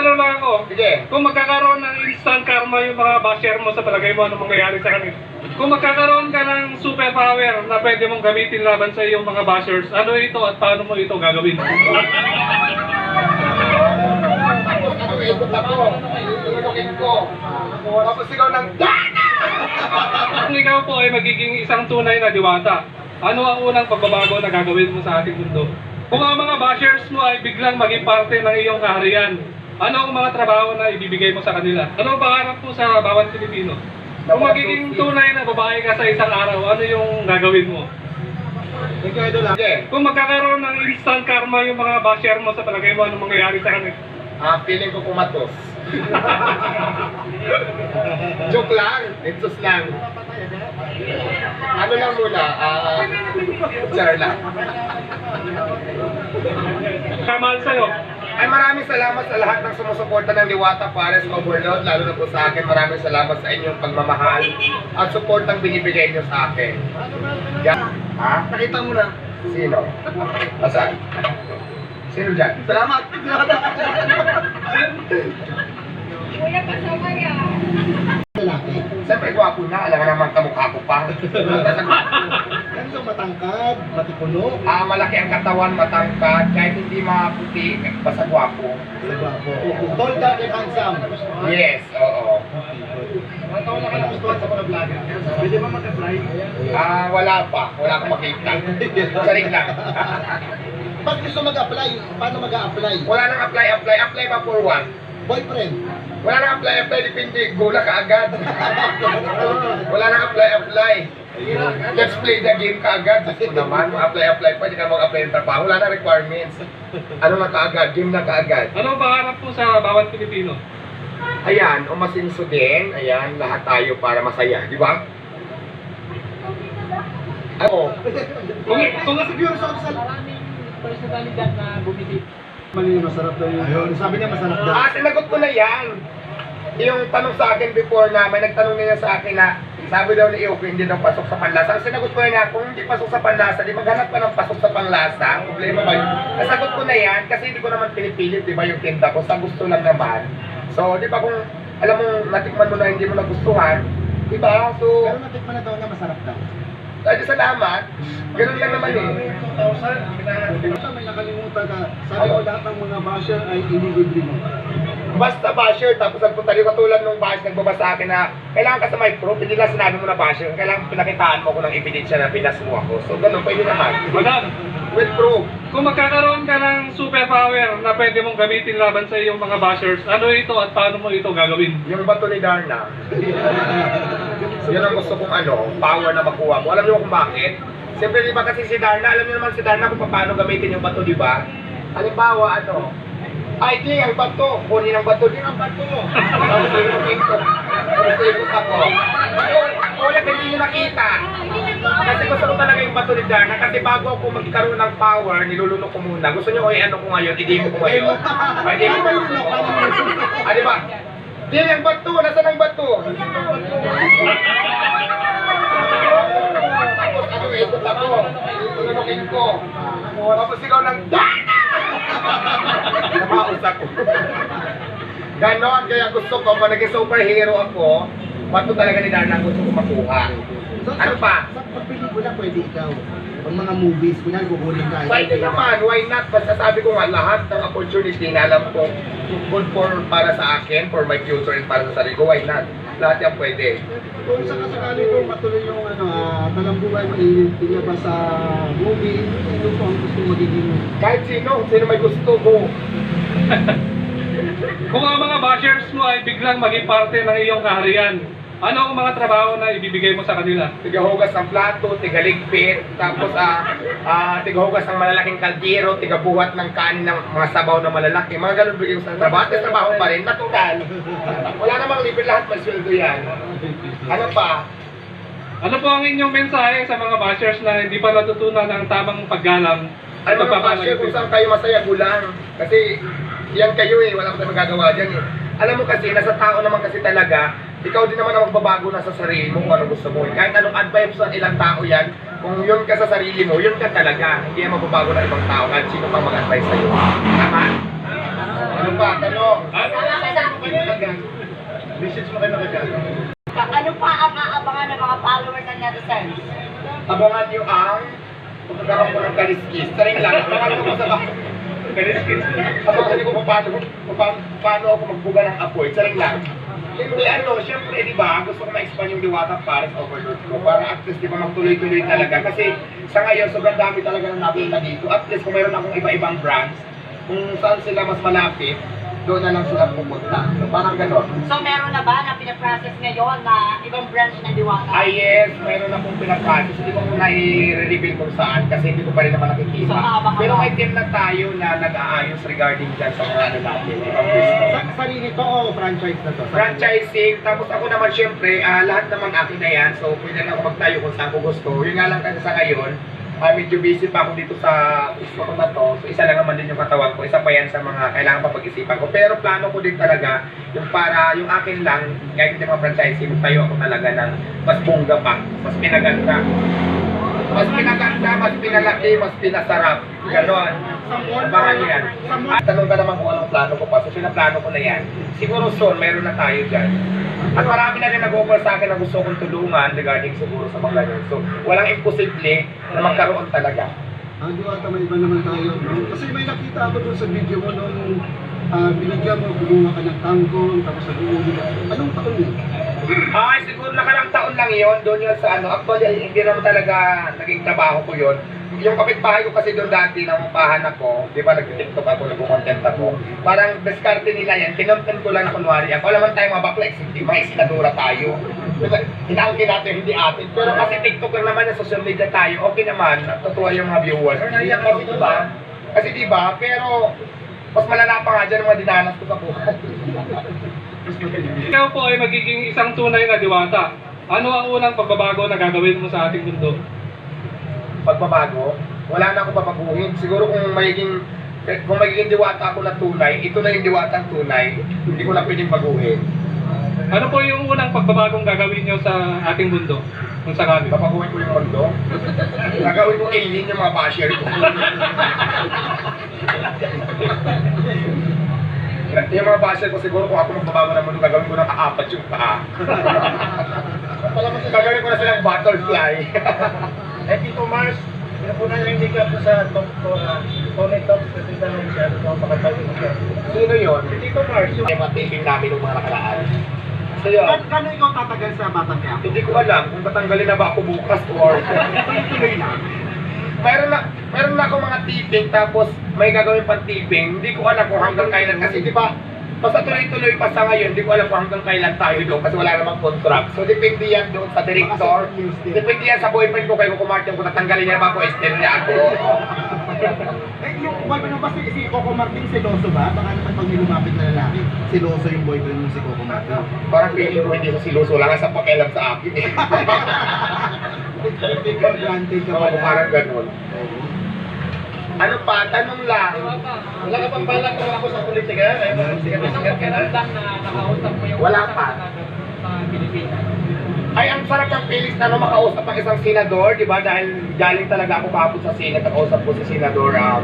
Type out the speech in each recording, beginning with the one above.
magtatanong lang ako. Sige. Kung magkakaroon ng instant karma yung mga basher mo sa palagay mo, ano mangyayari sa kanila? Kung magkakaroon ka ng superpower na pwede mong gamitin laban sa iyong mga bashers, ano ito at paano mo ito gagawin? Ano, ikot ako. Ko. Tapos sigaw ng Dana! Kung ikaw po ay magiging isang tunay na diwata, ano ang unang pagbabago na gagawin mo sa ating mundo? Kung ang mga bashers mo ay biglang maging parte ng iyong kaharian, ano ang mga trabaho na ibibigay mo sa kanila? Ano ang pangarap mo sa bawat Pilipino? Kung magiging tunay na babae ka sa isang araw, ano yung gagawin mo? Thank you, Idol. Sige. Kung magkakaroon ng instant karma yung mga basher mo sa palagay mo, ano mangyayari sa kanila? Ah, feeling ko kumatos. Joke lang. Itsos lang. Ano lang muna, ah, char lang. Kamal sa'yo. Ay maraming salamat sa lahat ng sumusuporta ng Diwata Pares Overload, lalo na po sa akin. Maraming salamat sa inyong pagmamahal at support ang binibigay niyo sa akin. Yan. Ha? Nakita mo na. Sino? Asan? Sino dyan? Salamat. Kuya, kasama yan. Lalaki. Siyempre, gwapo na. Alam naman kamukha ko pa. Ano sa matangkad, matipuno, Ah, malaki ang katawan, matangkad, kahit hindi maputi, basta gwapo. sa gwapo. Tall, dark, and handsome. Yes, oo. Mga taon na ka nagustuhan sa mga vlogger. Pwede ba mag-apply? Ah, wala pa. Wala akong makita. Saring lang. Pag gusto mag-apply, paano mag-apply? Wala nang apply, apply. Apply pa for one. Boyfriend. Wala nang apply, apply. Depende. Gula ka agad. Wala nang apply, apply. Let's play the game ka agad. Gusto naman, apply, apply pa. Hindi ka mag-apply ng trabaho. Wala na requirements. Ano na kaagad? Game na kaagad. Ano ang pangarap mo sa bawat Pilipino? Ayan, umasinso din. Ayan, lahat tayo para masaya. Di ba? Oo. Kung, kung, siguro sa sa Maraming personalidad na bumili. Mali, masarap daw yun. Ayun, sabi niya masarap daw. Ah, sinagot ko na yan. Yung tanong sa akin before na, may nagtanong niya sa akin na, sabi daw ni Iyoko, hindi daw pasok sa panlasa. Ang sinagot ko na niya, kung hindi pasok sa panlasa, di maghanap ka ng pasok sa panlasa. Problema ba yun? Nasagot ko na yan, kasi hindi ko naman pinipilit, di ba, yung tinda ko, sa gusto lang naman. So, di ba kung, alam mo, natikman mo na hindi mo nagustuhan, di ba? So, Pero natikman na daw niya masarap daw. ay, salamat. Ganun lang naman eh. Basta may nakalimutan ka, sabi ko lahat ng mga basher ay ililigli mo. Basta basher, tapos nagpunta rin katulad nung basher nagbaba sa akin na kailangan ka sa mic proof, hindi lang sinabi mo na basher, kailangan pinakitaan mo ko ng ebidensya na pinas mo ako. So ganun, pwede naman. madam, With proof. kung magkakaroon ka ng superpower na pwede mong gamitin laban sa iyong mga bashers, ano ito at paano mo ito gagawin? Yung bato ni Darna, yun ang gusto kong ano, power na makuha ko. Alam niyo kung bakit? Siyempre, di ba kasi si Darna, alam niyo naman si Darna kung paano gamitin yung bato, di ba? Halimbawa, ano, ay, di, ang bato. Kunin ang bato. Di ang bato. Tapos ilukin ko. Tapos ikot ako. Ayun, ulit hindi niyo nakita. Kasi gusto ko talaga yung bato ni Darna. Kasi bago ako magkaroon ng power, nilulunok ko muna. Gusto niyo, ay ano ko ngayon, i-demo ko ngayon. Ay, demo ko ngayon. Ah, di ba? Di, ang bato. Nasaan ang bato? Tapos ano, ikot ako. Tulunukin ko. Tapos ikaw ng Dana! Namaus ako. Ganon, kaya gusto ko, kung naging superhero ako, bato talaga ni ang gusto ko makuha. Ano pa? Sa pagpelikula pwede ikaw. Pag mga movies, kunyari kukunin ka. Pwede naman, why not? Basta sabi ko nga, lahat ng opportunity na alam ko, good for para sa akin, for my future and para sa sarili ko, why not? Lahat yan pwede. Kung sakasakali ko matuloy yung ano, ah, talambuhay mo ilabas sa movie, ano po ang gusto magiging Kahit sino, sino may gusto ko. Kung ang mga bashers mo ay biglang maging parte ng iyong kaharian, ano ang mga trabaho na ibibigay mo sa kanila? tigahugas ng plato, tigaligpit, tapos ah ah, tigahugas ng malalaking kaldero, tigabuhat ng kanin ng mga sabaw na malalaki. Mga ganun bigay ko sa trabaho. At trabaho pa rin, natural. Wala namang libre lahat, masweldo yan. Ano pa? Ano po ang inyong mensahe sa mga bashers na hindi pa natutunan ng tamang paggalang Ano mga basher, kung saan kayo masaya, gulang. Kasi yan kayo eh, wala kang magagawa dyan eh. Alam mo kasi, nasa tao naman kasi talaga, ikaw din naman ang magbabago na sa sarili mo kung ano gusto mo. Kahit anong advice sa ilang tao yan, kung yun ka sa sarili mo, yun ka talaga. Hindi yan magbabago ng ibang tao kahit sino pang mag-advise sa'yo. Tama? Ano pa? Tanong. Ah, Message mo kayo nakagad. Ano pa ang aabangan ng mga followers ng netizens? Abangan nyo ang pagkakaroon ko ng kaliskis. Saring lang. Abangan ko sa bak. kaliskis. Abangan nyo kung paano, paano, paano ako magbuga ng apoy. Saring lang. Hindi ano, syempre, di ba, gusto ko ma-expand yung Diwata Paris Overload ko para at least, di ba, magtuloy-tuloy talaga. Kasi sa ngayon, sobrang dami talaga ng nakita dito. At least, kung mayroon akong iba-ibang brands, kung saan sila mas malapit, doon na lang sila pupunta. So, parang gano'n. So meron na ba na pinaprocess ngayon na ibang branch ng Diwata? Ay yes, mayroon akong pinag-practice. Hindi ko muna i-reveal kung saan kasi hindi ko pa rin naman nakikita. So, aabangan Pero may team na tayo na nag-aayos regarding dyan sa mga ano natin, ibang business. Sa sarili to o franchise na to? Franchising, tapos ako naman syempre, ah, lahat naman akin na yan. So pwede na ako magtayo kung saan ko gusto. Yun nga lang kasi sa ngayon, ah, medyo busy pa ako dito sa gusto ko na to. So isa lang naman din yung katawan ko. Isa pa yan sa mga kailangan pa pag-isipan ko. Pero plano ko din talaga yung para yung akin lang, kahit hindi mga franchising, tayo ako talaga ng mas bongga pa, mas pinaganda. Mas pinaganda, mas pinalaki, mas pinasarap. Ganon. Abangan niyo yan. At tanong ka naman kung anong plano ko pa. So, sinaplano ko na yan. Siguro soon, meron na tayo dyan. At marami na rin nag-offer sa akin na gusto kong tulungan regarding siguro sa mga ganyan. So, walang imposible na magkaroon talaga. Ang diwata may iba naman tayo. No? Kasi may nakita ako doon sa video mo nung ah, binigyan mo, gumawa ka ng tanggol, tapos nag-uuli ka. Anong taon yun? Ay, siguro nakarang taon lang yon doon yun sa ano. Actually, hindi naman talaga naging trabaho ko yon. Yung kapitbahay ko kasi doon dati, nangumpahan ako, di ba, nag-tiktok ako, nag-content ako. Parang diskarte nila yan, kinontent ko lang na kunwari ako. Alam mo tayo mga bakla, hindi, mga isinadura tayo. Inaangkin natin, hindi atin. Pero kasi TikTok lang naman, sa social media tayo, okay naman, natutuwa yung mga viewers. Kasi di ba, kasi di ba, pero mas malala pa nga dyan mga dinanas ko sa buhay. Ikaw po ay magiging isang tunay na diwata. Ano ang unang pagbabago na gagawin mo sa ating mundo? pagbabago, wala na akong papaguhin. Siguro kung magiging kung magiging diwata ako na tunay, ito na yung diwatang tunay, hindi ko na pwedeng baguhin. Ano po yung unang pagbabagong gagawin nyo sa ating mundo? Kung sakali. Papaguhin ko yung mundo. Gagawin ko alien yung mga basher ko. yung mga basher ko siguro kung ako magbabago ng mundo, gagawin ko ng kaapat yung paa. gagawin ko na silang butterfly. Eh, Tito Mars, pinapunan yung hindi ka sa talk ko na Tony Talks, kasi tanong siya, makapagpagin mo siya. Sino yun? Si Tito Mars, yung taping namin ng mga nakaraan. So yun. Kano ikaw tatagal sa Batang? Hindi ko alam kung tatanggalin na ba ako bukas or Tuloy na. Mayroon na mayroon na ako mga tipping tapos may gagawin pang tipping. Hindi ko alam kung hanggang kailan kasi di ba basta tuloy-tuloy pa sa ngayon, hindi ko alam kung hanggang kailan tayo doon kasi wala namang contract. So depende yan doon sa director. Depende yan sa boyfriend ko kayo kung Martin kung tatanggalin niya ba ako, extend niya ako. Eh, yung boyfriend mo ba si, si Coco Martin, siloso ba? Baka naman pag may lumapit na lalaki, siloso yung boyfriend mo si Coco Martin. Parang feeling ko hindi sa siluso lang sa pakialam sa akin. eh. Take granted ka Oo, pala. parang ganun. Ano pa? Tanong lang. wala ka pang balak kung ako sa politika, eh, mga sikat na sikat ka na. Wala pa. sa Pilipinas. Ay, ang sarap ng feelings na no, makausap ang isang senador, di ba? Dahil galing talaga ako kahapon sa Senate, nakausap ko si Senador um,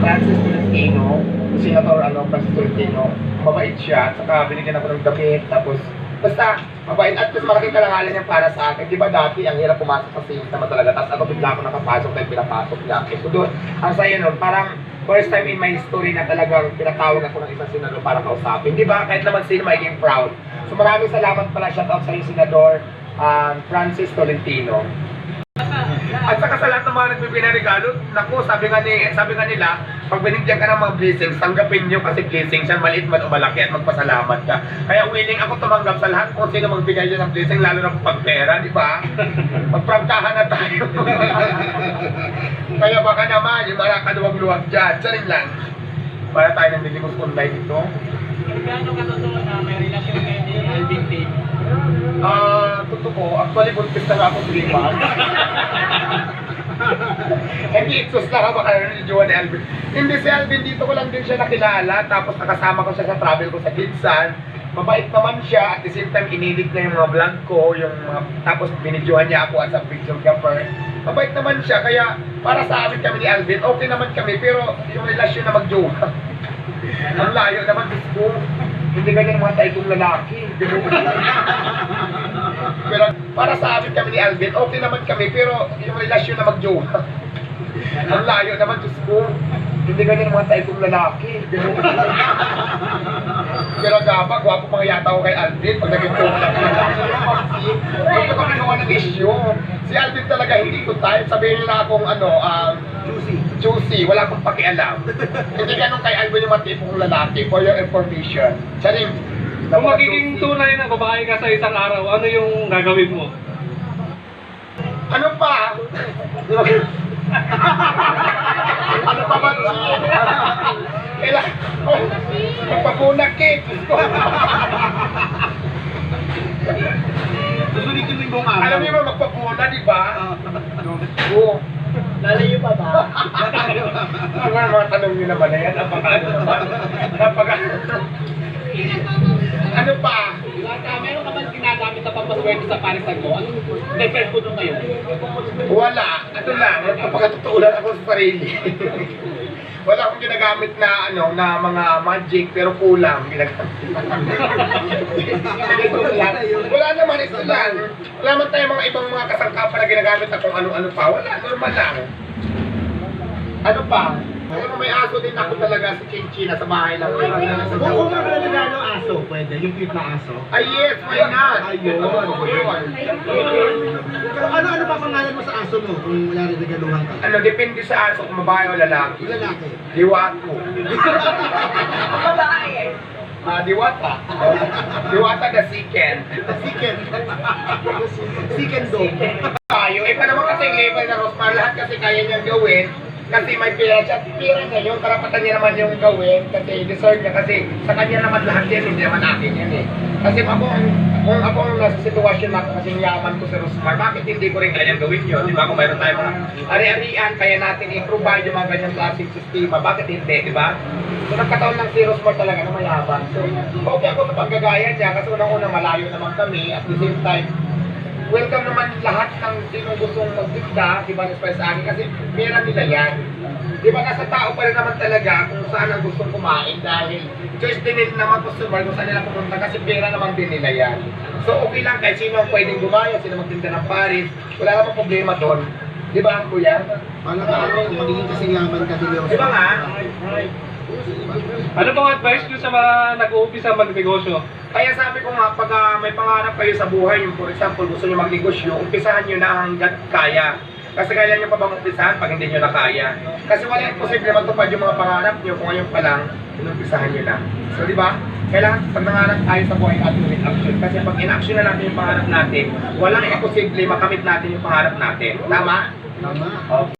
Francis Tolentino. Senador ano, Francis Tolentino. Mabait siya, at saka binigyan ako ng damit, tapos basta mabait at least malaking kalangalan niya para sa akin. Di ba dati, ang hirap pumasok sa naman talaga, tapos ako bigla ako nakapasok dahil pinapasok niya ako. So doon, ang saya nun, parang first time in my history na talagang pinatawag ako ng isang senador para kausapin. Di ba? Kahit naman sino magiging proud. So maraming salamat pala, shout out sa iyo, Senador um, Francis Tolentino. At saka sa lahat ng mga nagbibigay ng regalo, naku, sabi nga, ni, sabi nga nila, pag binigyan ka ng mga blessings, tanggapin nyo kasi blessings yan, maliit man o malaki at magpasalamat ka. Kaya willing ako tumanggap sa lahat kung sino magbigay nyo ng blessing, lalo na pag pera, di ba? Magprangkahan na tayo. Kaya baka naman, yung mga kaluwag-luwag dyan, sarin lang. Para tayo nang nilimos online dito. Gaano ka totoo na may relasyon kayo ni Alvin Tay? Ah, totoo. Actually, buntis na nga ako 3 months. Hindi, itsos na ako kaya ni Jowa ni Alvin. Hindi si Alvin, dito ko lang din siya nakilala. Tapos nakasama ko siya sa travel ko sa Kinsan. Mabait naman siya. At the same time, inedit niya yung mga vlog ko. Yung mga, tapos binidyohan niya ako as a videographer. Mabait naman siya. Kaya para sa amin kami ni Alvin, okay naman kami. Pero yung relasyon na magjowa, Ang layo naman, Diyos ko. Hindi ganyan mga taikong lalaki. pero para sa amin kami ni Alvin, okay naman kami, pero yung relasyon na magjowa. Ang layo naman, Diyos ko. Hindi ganyan mga taikong lalaki. pero gaba, gwapo mga yata ako kay Alvin pag naging jowa lang. Huwag ko kami gawa ng issue. Si Alvin talaga hindi ko type. Sabihin nila akong ano, um, Juicy. juicy, wala akong pakialam. Hindi ganun kay Alvin yung mga tipong lalaki, for your information. Siya rin, Kung magiging tunay na babae ka sa isang araw, ano yung gagawin mo? Ano pa? ano pa ba? Kailan? Magpabunak eh. Susulitin mo yung buong araw. Alam niyo ba magpapuna, di ba? Oo. Lalayo pa ba? Ang mga mga tanong niyo naman na yan, napaka. Napaka... ano pa? Meron ka bang ginagamit na pampaswerte sa parisan mo? Anong doon ngayon? Wala. Ano lang, nagpapakatotoo lang ako sa sarili. Wala akong ginagamit na ano na mga magic pero kulang ginagamit. Wala naman ito lang. Wala man tayong mga ibang mga kasangkapan na ginagamit na kung ano-ano pa. Wala, normal lang. Ano pa? Pero may aso din ako talaga sa Chinchina sa bahay lang. Kung kung ano na ng aso, pwede. Yung cute na aso. Ay yes, why not? Ayun. Ano-ano pa pangalan mo sa aso mo kung wala rin nagaluhan ka? Ano, depende sa aso kung babae o lalaki. Lalaki. Diwato. Babae. Ah, diwata. diwata the second. Siken. Siken dog. Tayo, eh pa naman kasi level na Rosmar, lahat kasi kaya niyang gawin. Kasi may pera siya, pera niya yung karapatan niya naman yung gawin kasi deserve niya kasi sa kanya naman lahat yan, hindi naman akin yan eh. Kasi ako, kung ako nasa sitwasyon na kasi yaman ko sa Rosmar, bakit hindi ko rin kayang gawin yun? Di ba kung mayroon tayong mga ari-arian, kaya natin i-provide yung mga ganyang klaseng sistema, bakit hindi, di ba? So nagkataon lang si Rosmar talaga na mayaman. So okay ako sa paggagaya niya kasi unang-una malayo naman kami at the same time lahat ng sino gustong magdikta, di ba, sa sa akin, kasi pera nila yan. Di ba, nasa tao pa rin naman talaga kung saan ang gustong kumain dahil choice din nila naman customer kung saan nila pumunta kasi pera naman din nila yan. So, okay lang kahit sino ang pwedeng gumaya, sino magtinda ng Paris, wala namang problema doon. Di ba, kuya? Paano ka ano, magiging kasing yaman ka din Di ba nga? Ano pong advice nyo sa mga nag-uumpisa magnegosyo? Kaya sabi ko nga, pag ah, may pangarap kayo sa buhay, yung for example, gusto nyo magnegosyo, umpisahan nyo na hanggat kaya. Kasi kaya nyo pa bang umpisahan pag hindi nyo na kaya? Kasi wala yung posible matupad yung mga pangarap nyo kung ngayon pa lang, inumpisahan nyo na. So, di ba? Kailangan, pag nangarap tayo sa buhay natin with action. Kasi pag in-action na natin yung pangarap natin, walang imposible makamit natin yung pangarap natin. Tama? Tama. Okay.